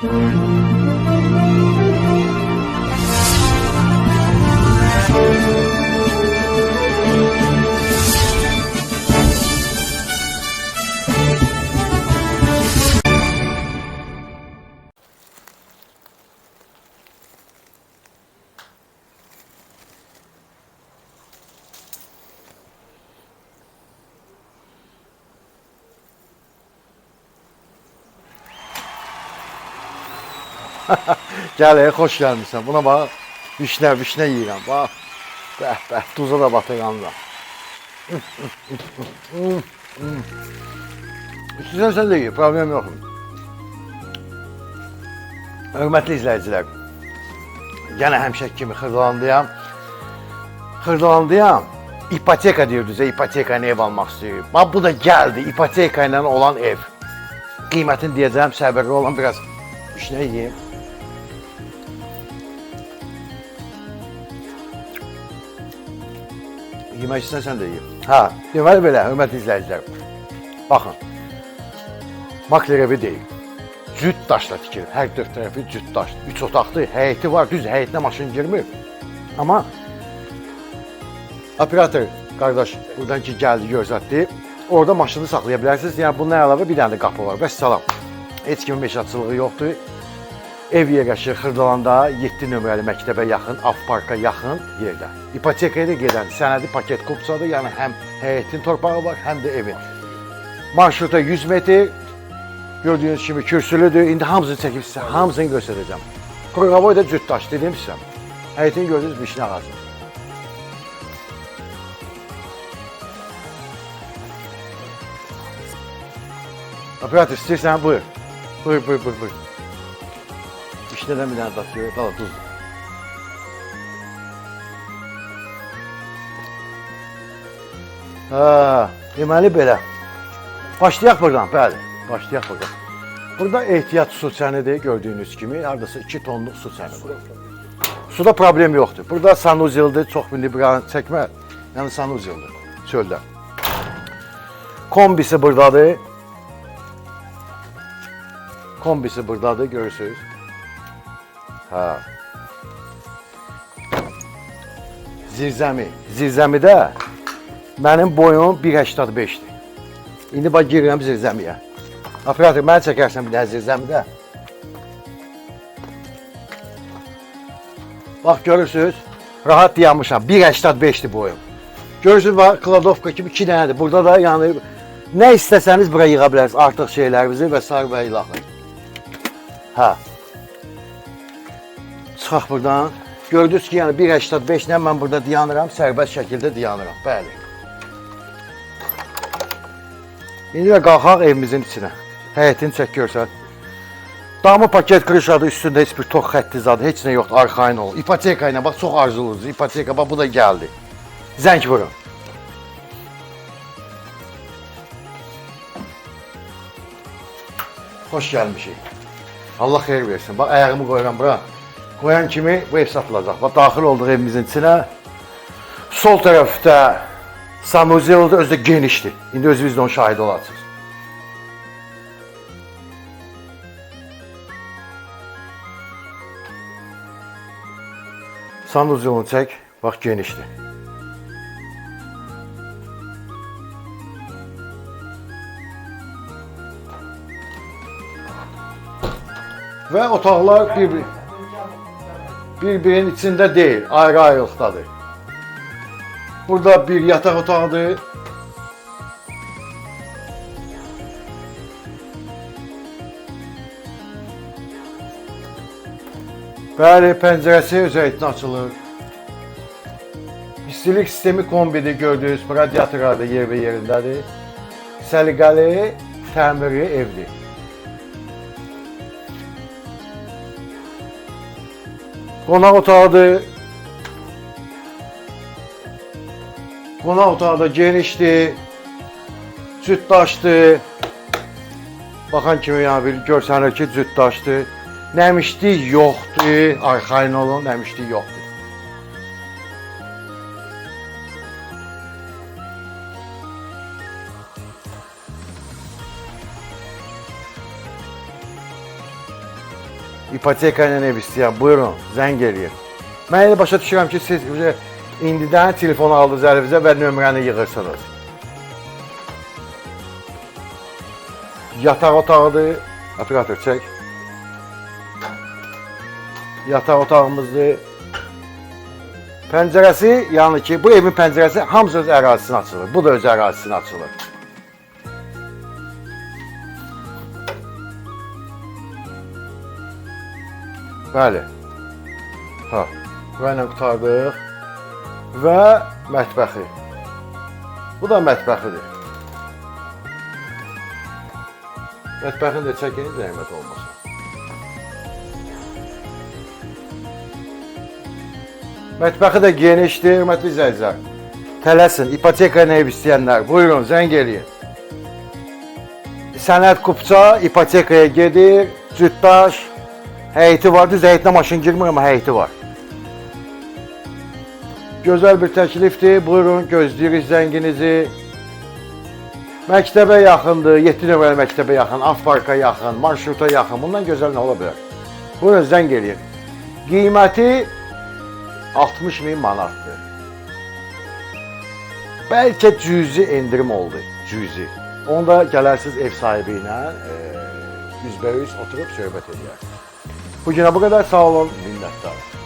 Música ey, xoş gəlmisən. Buna bax. Vişnə, vişnə yeyirəm. Bax. Bəh, bəh, duza da batıranda. İstəyirsən də ye, problem yoxdur. Hörmətli izləyicilər, yenə həmişə kimi Xırdalandıyam. Xırdalandıyam. İpoteka diyordu, ipoteka ev almaq istəyir. Bax bu da gəldi, ipoteka ilə olan ev. Qiymətini deyəcəm, səbirli olan biraz vişnə yeyim. Yemək istəsən də ye. Hə, deməli belə, hörmətli izləyicilər. Baxın. Makler evi deyil. Cüt daşla tikilib. Hər dörd tərəfi cüt daş. Üç otaqlı, həyəti var. Düz həyətinə maşın girmir. Amma operator qardaş buradan ki gəldi, göstərdi. Orada maşını saxlaya bilərsiniz. Yəni bundan əlavə bir dənə də qapı var. Bəs salam. Heç kimin meşatçılığı yoxdur. Ev yerləşir Xırdalanda 7 nömrəli məktəbə yaxın, Avparka yaxın yerdə. İpotekaya da gedən sənədi paket kupsadır. Yəni həm həyətin torpağı var, həm də evin. Marşruta 100 metr. Gördüyünüz kimi kürsülüdür. İndi hamısını çəkib sizə hamısını göstərəcəm. Kruqavoy da cütdaş dedim sizə. Həyətini gördünüz vişnə ağacı. Operator istəyirsən buyur. Buyur, buyur, buyur, buyur. Vişnədən bir dənə datıyor, qala duz. Ha, deməli belə. Başlayaq buradan, bəli. Başlayaq buradan. Burada ehtiyat su çənidir gördüyünüz kimi. Hardasa 2 tonluq su çəni bu. Suda problem yoxdur. Burada sanuzildir, çox bildi buranı çəkmə. Yəni sanuzildir çöldə. Kombisi buradadır. Kombisi buradadır, görürsünüz. Ha. Zirzəmi. Zirzəmidə mənim boyum 1.85-dir. İndi bax girirəm zirzəmiyə. Operator, mənə çəkərsən bir dənə zirzəmidə. Bax görürsünüz, rahat dayanmışam. 1.85-dir boyum. Görürsünüz, bax kladovka kimi 2 dənədir. Burada da yəni nə istəsəniz bura yığa bilərsiniz artıq şeylərinizi və sair və ilaxır. Hə. Çıxaq buradan. Gördünüz ki, yəni 1.85 ilə mən burada dayanıram, sərbəst şəkildə dayanıram. Bəli. İndi də qalxaq evimizin içinə. Həyətini çək görsən. Damı paket krişadı üstündə heç bir tox xətti zadı, heç nə yoxdur, arxayın olun. İpoteka ilə bax çox arzuluruz. İpoteka bax bu da gəldi. Zəng vurun. Xoş gəlmişik. Allah xeyir versin. Bax ayağımı qoyuram bura. Qoyan kimi bu ev satılacaq. Bax daxil olduq evimizin içinə. Sol tərəfdə sanuzeldir, özü də genişdir. İndi özünüz də onun şahidi olacaksınız. Sanuzelini çək, bax genişdir. Və otaqlar bir-bir bir-birinin içində deyil, ayrı-ayrılıqdadır. Burada bir yataq otağıdır. Bəli, pəncərəsi həyətinə açılır. İstilik sistemi kombidir gördüyünüz radiatorlar da yer və yerindədir. Səliqəli təmiri evdir. Qonaq otağıdır. Qonaq otağı da genişdir. Cütdaşdır. Baxan kimi yəni bir görsənir ki, cütdaşdır. Nəmişlik yoxdur. Arxayın olun, nəmişlik yoxdur. Ev istəyən, buyurun, zəng eləyin. Mən elə başa düşürəm ki, siz indidən telefon aldınız əlinizə və nömrəni yığırsınız. Yataq otağıdır. Operator çək. Yataq otağımızdır. Pəncərəsi, yəni ki, bu evin pəncərəsi hamısı öz ərazisinə açılır. Bu da öz ərazisinə açılır. Bəli. Ha, burayla qutardıq. Və mətbəxi. Bu da mətbəxidir. Mətbəxini də çəkin, zəhmət olmasın. Mətbəxi də genişdir, hörmətli izləyicilər. Tələsin, ipoteka nə istəyənlər, buyurun, zəng eləyin. Sənəd kupça ipotekaya gedir, cütdaş, həyəti var, düz həyətinə maşın girmir, amma həyəti var. Gözəl bir təklifdir, buyurun, gözləyirik zənginizi. Məktəbə yaxındır, 7 nömrəli məktəbə yaxın, Afparka yaxın, marşruta yaxın. Bundan gözəl nə ola bilər? Buyurun, zəng eləyin. Qiyməti 60 min manatdır. Bəlkə cüzi endirim oldu, cüzi. Onda gələrsiniz ev sahibi ilə e, üzbəüz oturub söhbət. Bu günə bu qədər sağ olun, minnətdarım.